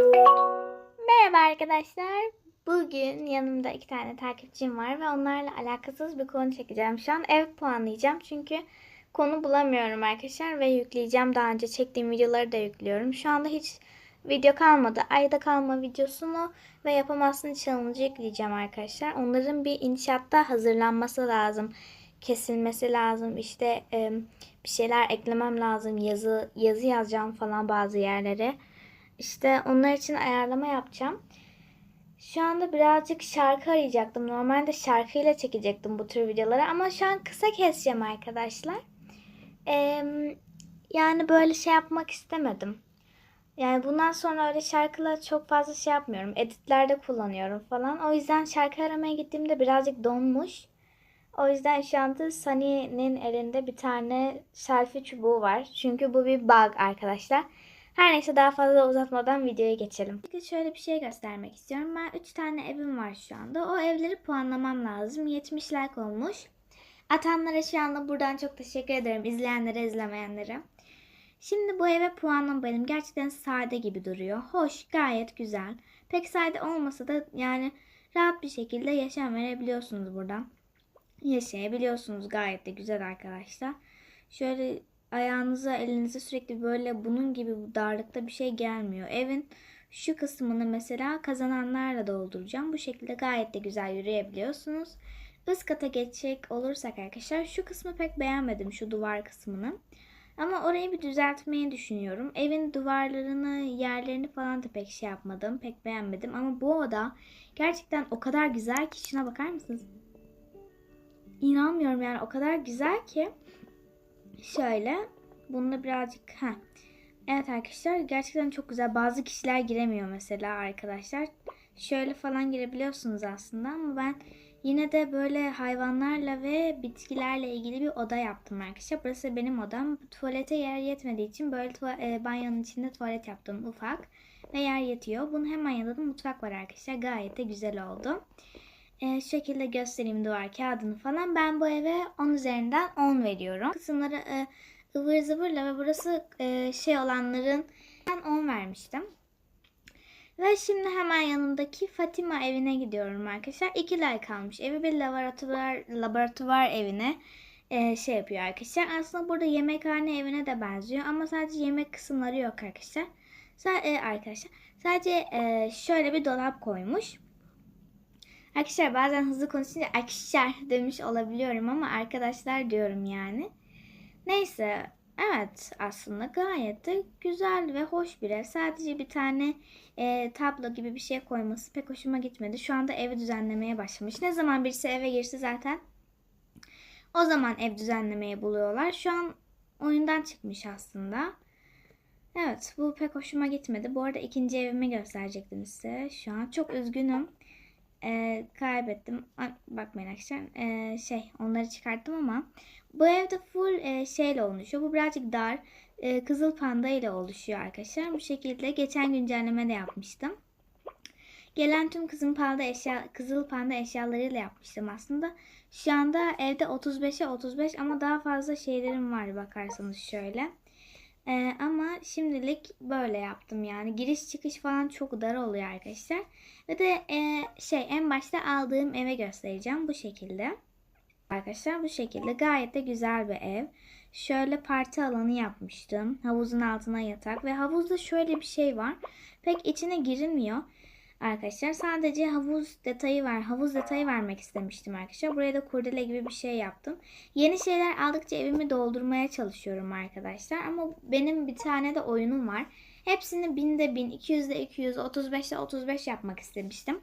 Merhaba arkadaşlar. Bugün yanımda iki tane takipçim var ve onlarla alakasız bir konu çekeceğim. Şu an ev puanlayacağım çünkü konu bulamıyorum arkadaşlar ve yükleyeceğim. Daha önce çektiğim videoları da yüklüyorum. Şu anda hiç video kalmadı. Ayda kalma videosunu ve yapamazsın challenge'ı yükleyeceğim arkadaşlar. Onların bir inşaatta hazırlanması lazım. Kesilmesi lazım. İşte bir şeyler eklemem lazım. Yazı yazı yazacağım falan bazı yerlere. İşte onlar için ayarlama yapacağım. Şu anda birazcık şarkı arayacaktım. Normalde şarkıyla çekecektim bu tür videoları ama şu an kısa keseceğim arkadaşlar. Ee, yani böyle şey yapmak istemedim. Yani bundan sonra öyle şarkılar çok fazla şey yapmıyorum. Editlerde kullanıyorum falan. O yüzden şarkı aramaya gittiğimde birazcık donmuş. O yüzden şu anda Sunny'nin elinde bir tane selfie çubuğu var. Çünkü bu bir bug arkadaşlar. Her neyse daha fazla uzatmadan videoya geçelim. Şimdi şöyle bir şey göstermek istiyorum. Ben 3 tane evim var şu anda. O evleri puanlamam lazım. 70 like olmuş. Atanlara şu anda buradan çok teşekkür ederim. İzleyenlere, izlemeyenlere. Şimdi bu eve puanlam. Gerçekten sade gibi duruyor. Hoş, gayet güzel. Pek sade olmasa da yani rahat bir şekilde yaşam verebiliyorsunuz buradan. Yaşayabiliyorsunuz gayet de güzel arkadaşlar. Şöyle ayağınıza elinize sürekli böyle bunun gibi darlıkta bir şey gelmiyor. Evin şu kısmını mesela kazananlarla dolduracağım. Bu şekilde gayet de güzel yürüyebiliyorsunuz. Üst kata geçecek olursak arkadaşlar şu kısmı pek beğenmedim şu duvar kısmını. Ama orayı bir düzeltmeyi düşünüyorum. Evin duvarlarını, yerlerini falan da pek şey yapmadım. Pek beğenmedim. Ama bu oda gerçekten o kadar güzel ki şuna bakar mısınız? İnanmıyorum yani o kadar güzel ki. Şöyle. Bununla birazcık ha. Evet arkadaşlar gerçekten çok güzel. Bazı kişiler giremiyor mesela arkadaşlar. Şöyle falan girebiliyorsunuz aslında ama ben yine de böyle hayvanlarla ve bitkilerle ilgili bir oda yaptım arkadaşlar. Burası benim odam. Tuvalete yer yetmediği için böyle e, banyonun içinde tuvalet yaptım ufak. Ve yer yetiyor. Bunun hemen yanında da mutfak var arkadaşlar. Gayet de güzel oldu. E, şekilde göstereyim duvar kağıdını falan. Ben bu eve 10 üzerinden 10 veriyorum. Kısımları e, ıvır zıvırla ve burası e, şey olanların ben 10 vermiştim. Ve şimdi hemen yanındaki Fatima evine gidiyorum arkadaşlar. 2 like almış. Evi bir laboratuvar laboratuvar evine e, şey yapıyor arkadaşlar. Aslında burada yemekhane evine de benziyor ama sadece yemek kısımları yok arkadaşlar. Sa- e, arkadaşlar sadece e, şöyle bir dolap koymuş. Arkadaşlar bazen hızlı konuşunca arkadaşlar demiş olabiliyorum ama arkadaşlar diyorum yani. Neyse evet aslında gayet de güzel ve hoş bir ev. Sadece bir tane e, tablo gibi bir şey koyması pek hoşuma gitmedi. Şu anda evi düzenlemeye başlamış. Ne zaman birisi eve girse zaten o zaman ev düzenlemeye buluyorlar. Şu an oyundan çıkmış aslında. Evet bu pek hoşuma gitmedi. Bu arada ikinci evimi gösterecektim size. Şu an çok üzgünüm. Ee, kaybettim. Ay, bakmayın arkadaşlar. Ee, şey onları çıkarttım ama bu evde full e, şeyle oluşuyor. Bu birazcık dar. E, Kızıl panda ile oluşuyor arkadaşlar. Bu şekilde geçen güncelleme de yapmıştım. Gelen tüm kızıl panda eşya kızıl panda eşyalarıyla yapmıştım aslında. Şu anda evde 35'e 35 ama daha fazla şeylerim var bakarsanız şöyle. Ee, ama şimdilik böyle yaptım yani. Giriş çıkış falan çok dar oluyor arkadaşlar. Ve de e, şey en başta aldığım eve göstereceğim bu şekilde. Arkadaşlar bu şekilde gayet de güzel bir ev. Şöyle parti alanı yapmıştım. Havuzun altına yatak ve havuzda şöyle bir şey var. Pek içine girilmiyor. Arkadaşlar sadece havuz detayı var. Havuz detayı vermek istemiştim arkadaşlar. Buraya da kurdele gibi bir şey yaptım. Yeni şeyler aldıkça evimi doldurmaya çalışıyorum arkadaşlar. Ama benim bir tane de oyunum var. Hepsini binde bin, 200'de 200, 35'de 35 yapmak istemiştim.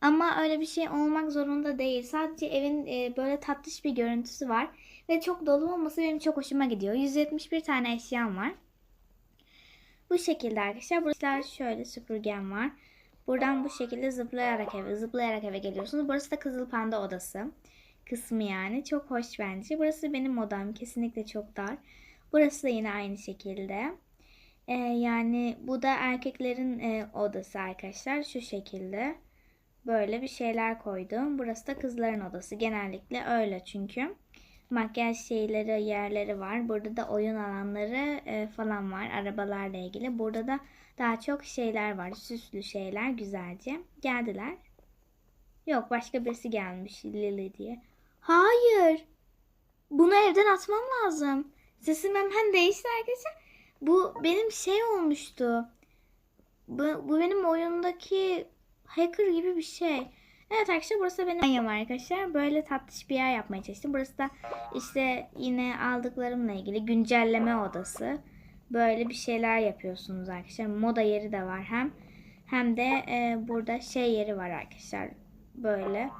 Ama öyle bir şey olmak zorunda değil. Sadece evin e, böyle tatlış bir görüntüsü var. Ve çok dolu olması benim çok hoşuma gidiyor. 171 tane eşyam var. Bu şekilde arkadaşlar. Burada şöyle süpürgem var. Buradan bu şekilde zıplayarak eve, zıplayarak eve geliyorsunuz. Burası da Kızıl Panda odası kısmı yani. Çok hoş bence. Burası benim odam. Kesinlikle çok dar. Burası da yine aynı şekilde. Ee, yani bu da erkeklerin e, odası arkadaşlar. Şu şekilde. Böyle bir şeyler koydum. Burası da kızların odası. Genellikle öyle çünkü. Makyaj şeyleri, yerleri var. Burada da oyun alanları e, falan var. Arabalarla ilgili. Burada da daha çok şeyler var. Süslü şeyler güzelce. Geldiler. Yok başka birisi gelmiş Lily diye. Hayır. Bunu evden atmam lazım. Sesim hemen değişti arkadaşlar. Bu benim şey olmuştu. Bu, bu benim oyundaki hacker gibi bir şey. Evet arkadaşlar burası benim banyom arkadaşlar. Böyle tatlış bir yer yapmaya çalıştım. Burası da işte yine aldıklarımla ilgili güncelleme odası. Böyle bir şeyler yapıyorsunuz arkadaşlar. Moda yeri de var hem. Hem de e, burada şey yeri var arkadaşlar. Böyle.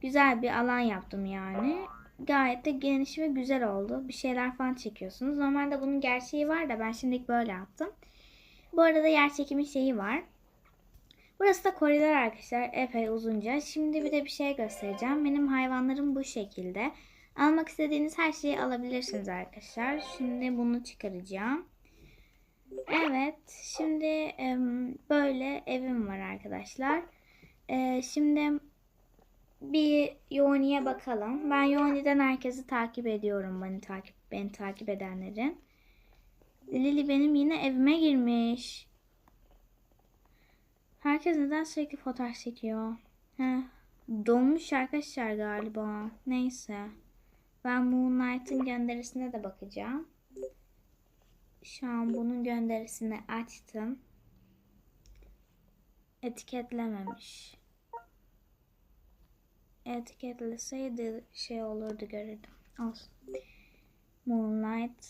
Güzel bir alan yaptım yani. Gayet de geniş ve güzel oldu. Bir şeyler falan çekiyorsunuz. Normalde bunun gerçeği var da ben şimdilik böyle yaptım. Bu arada yer çekimi şeyi var. Burası da koridor arkadaşlar. Epey uzunca. Şimdi bir de bir şey göstereceğim. Benim hayvanlarım bu şekilde. Almak istediğiniz her şeyi alabilirsiniz arkadaşlar. Şimdi bunu çıkaracağım. Evet. Şimdi böyle evim var arkadaşlar. E, şimdi bir Yoni'ye bakalım. Ben Yoni'den herkesi takip ediyorum. Beni takip, beni takip edenlerin. Lili benim yine evime girmiş. Herkes neden sürekli fotoğraf çekiyor? Heh, donmuş arkadaşlar galiba. Neyse. Ben Moonlight'ın gönderisine de bakacağım. Şu an bunun gönderisini açtım. Etiketlememiş. Etiketleseydi şey olurdu görürdüm. Olsun. Moonlight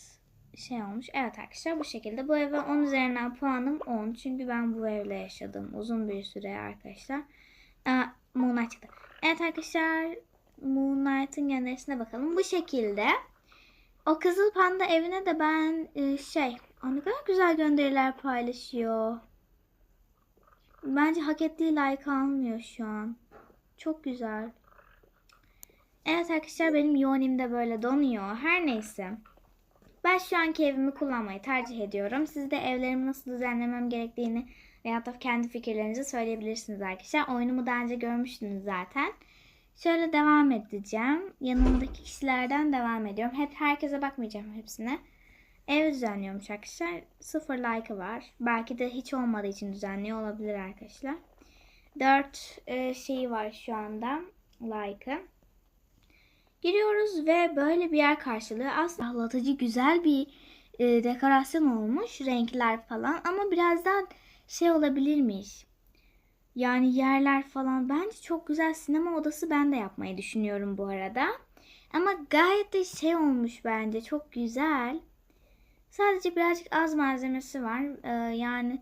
şey olmuş. Evet arkadaşlar bu şekilde. Bu eve 10 üzerinden puanım 10. Çünkü ben bu evde yaşadım uzun bir süre arkadaşlar. Aa, Moonlight çıktı. Evet arkadaşlar Moonlight'ın gönderisine bakalım. Bu şekilde. O Kızıl Panda evine de ben e, şey Aa, ne kadar güzel gönderiler paylaşıyor. Bence hak ettiği like almıyor şu an. Çok güzel. Evet arkadaşlar benim yoğunum da böyle donuyor. Her neyse. Ben şu anki evimi kullanmayı tercih ediyorum. Siz de evlerimi nasıl düzenlemem gerektiğini veya da kendi fikirlerinizi söyleyebilirsiniz arkadaşlar. Oyunumu daha önce görmüştünüz zaten. Şöyle devam edeceğim. Yanımdaki kişilerden devam ediyorum. Hep herkese bakmayacağım hepsine. Ev düzenliyormuş arkadaşlar. Sıfır like'ı var. Belki de hiç olmadığı için düzenliyor olabilir arkadaşlar. Dört e, şeyi var şu anda like'ı. Giriyoruz ve böyle bir yer karşılığı aslında ağlatıcı güzel bir e, dekorasyon olmuş. Renkler falan ama birazdan şey olabilirmiş. Yani yerler falan bence çok güzel sinema odası ben de yapmayı düşünüyorum bu arada. Ama gayet de şey olmuş bence çok güzel. Sadece birazcık az malzemesi var. Ee, yani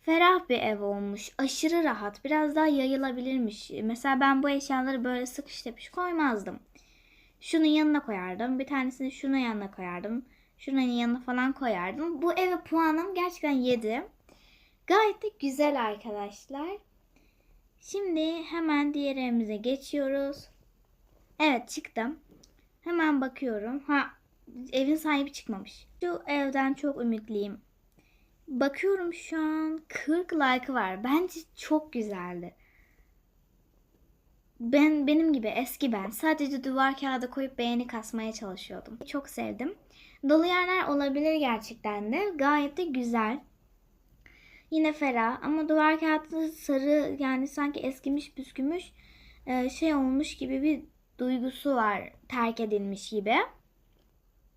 ferah bir ev olmuş. Aşırı rahat. Biraz daha yayılabilirmiş. Mesela ben bu eşyaları böyle sıkış tepiş koymazdım. Şunun yanına koyardım. Bir tanesini şunun yanına koyardım. Şunun yanına falan koyardım. Bu eve puanım gerçekten 7. Gayet de güzel arkadaşlar. Şimdi hemen diğer evimize geçiyoruz. Evet çıktım. Hemen bakıyorum. Ha evin sahibi çıkmamış. Şu evden çok ümitliyim. Bakıyorum şu an 40 like var. Bence çok güzeldi. Ben benim gibi eski ben sadece duvar kağıdı koyup beğeni kasmaya çalışıyordum. Çok sevdim. Dolu yerler olabilir gerçekten de. Gayet de güzel. Yine ferah ama duvar kağıdı sarı yani sanki eskimiş püskümüş e, şey olmuş gibi bir duygusu var. Terk edilmiş gibi.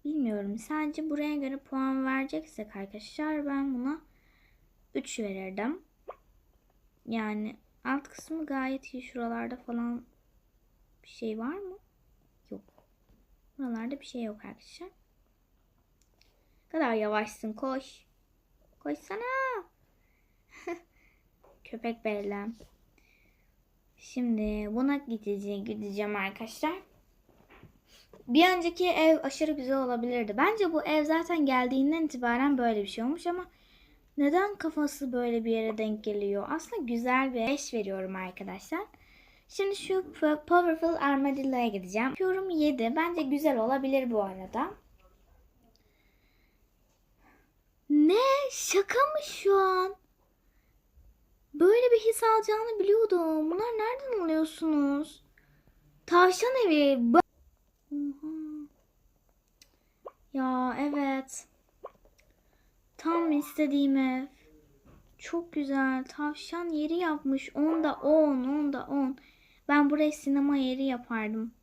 Bilmiyorum. Sadece buraya göre puan vereceksek arkadaşlar ben buna 3 verirdim. Yani alt kısmı gayet iyi. Şuralarda falan bir şey var mı? Yok. Buralarda bir şey yok arkadaşlar. Kadar yavaşsın koş. Koşsana. Köpek belirlem. Şimdi buna gideceğim, gideceğim arkadaşlar. Bir önceki ev aşırı güzel olabilirdi. Bence bu ev zaten geldiğinden itibaren böyle bir şey olmuş ama neden kafası böyle bir yere denk geliyor? Aslında güzel bir 5 veriyorum arkadaşlar. Şimdi şu Powerful Armadillo'ya gideceğim. Yorum 7. Bence güzel olabilir bu arada. Ne? Şaka mı şu an? Böyle bir his alacağını biliyordum. Bunlar nereden alıyorsunuz? Tavşan evi. Ba-. Ya evet. Tam istediğim ev. Çok güzel. Tavşan yeri yapmış. Onda 10, onda 10. Ben burayı sinema yeri yapardım.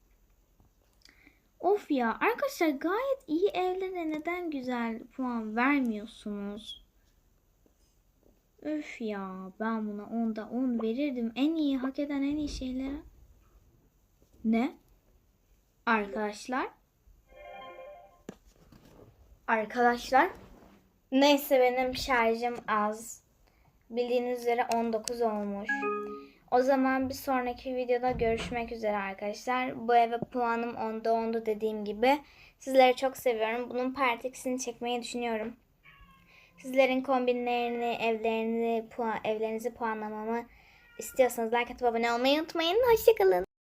Of ya arkadaşlar gayet iyi evlere neden güzel puan vermiyorsunuz? Öf ya ben buna onda 10 verirdim. En iyi hak eden en iyi şeylere. Ne? Arkadaşlar? Arkadaşlar? Neyse benim şarjım az. Bildiğiniz üzere 19 olmuş. O zaman bir sonraki videoda görüşmek üzere arkadaşlar. Bu eve puanım 10'da 10'du dediğim gibi. Sizleri çok seviyorum. Bunun part çekmeyi düşünüyorum. Sizlerin kombinlerini, evlerini, puan, evlerinizi puanlamamı istiyorsanız like atıp abone olmayı unutmayın. Hoşçakalın.